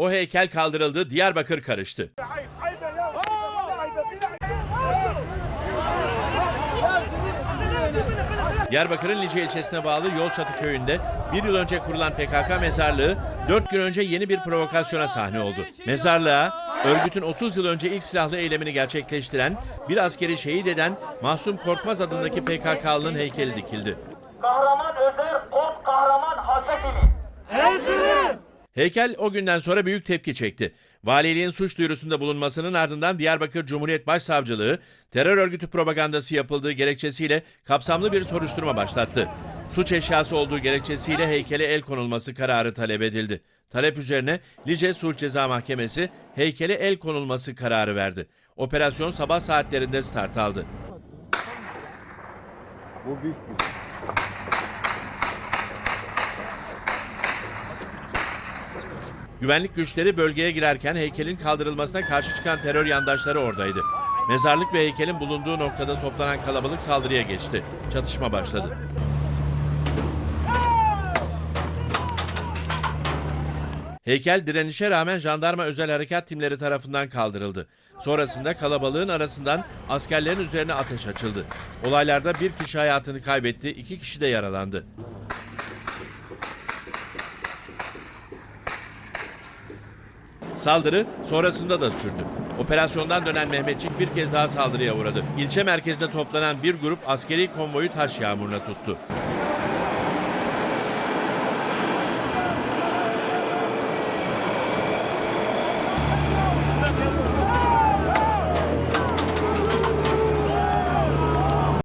O heykel kaldırıldı, Diyarbakır karıştı. Diyarbakır'ın Lice ilçesine bağlı Yolçatı köyünde bir yıl önce kurulan PKK mezarlığı 4 gün önce yeni bir provokasyona sahne oldu. Mezarlığa örgütün 30 yıl önce ilk silahlı eylemini gerçekleştiren, bir askeri şehit eden Mahsum Korkmaz adındaki PKK'lının heykeli dikildi. Kahraman Özer, Kod Kahraman Haşekili. Heykel o günden sonra büyük tepki çekti. Valiliğin suç duyurusunda bulunmasının ardından Diyarbakır Cumhuriyet Başsavcılığı terör örgütü propagandası yapıldığı gerekçesiyle kapsamlı bir soruşturma başlattı. Suç eşyası olduğu gerekçesiyle heykele el konulması kararı talep edildi. Talep üzerine Lice Sulh Ceza Mahkemesi heykele el konulması kararı verdi. Operasyon sabah saatlerinde start aldı. Güvenlik güçleri bölgeye girerken heykelin kaldırılmasına karşı çıkan terör yandaşları oradaydı. Mezarlık ve heykelin bulunduğu noktada toplanan kalabalık saldırıya geçti. Çatışma başladı. Heykel direnişe rağmen jandarma özel harekat timleri tarafından kaldırıldı. Sonrasında kalabalığın arasından askerlerin üzerine ateş açıldı. Olaylarda bir kişi hayatını kaybetti, iki kişi de yaralandı. Saldırı sonrasında da sürdü. Operasyondan dönen Mehmetçik bir kez daha saldırıya uğradı. İlçe merkezinde toplanan bir grup askeri konvoyu taş yağmuruna tuttu.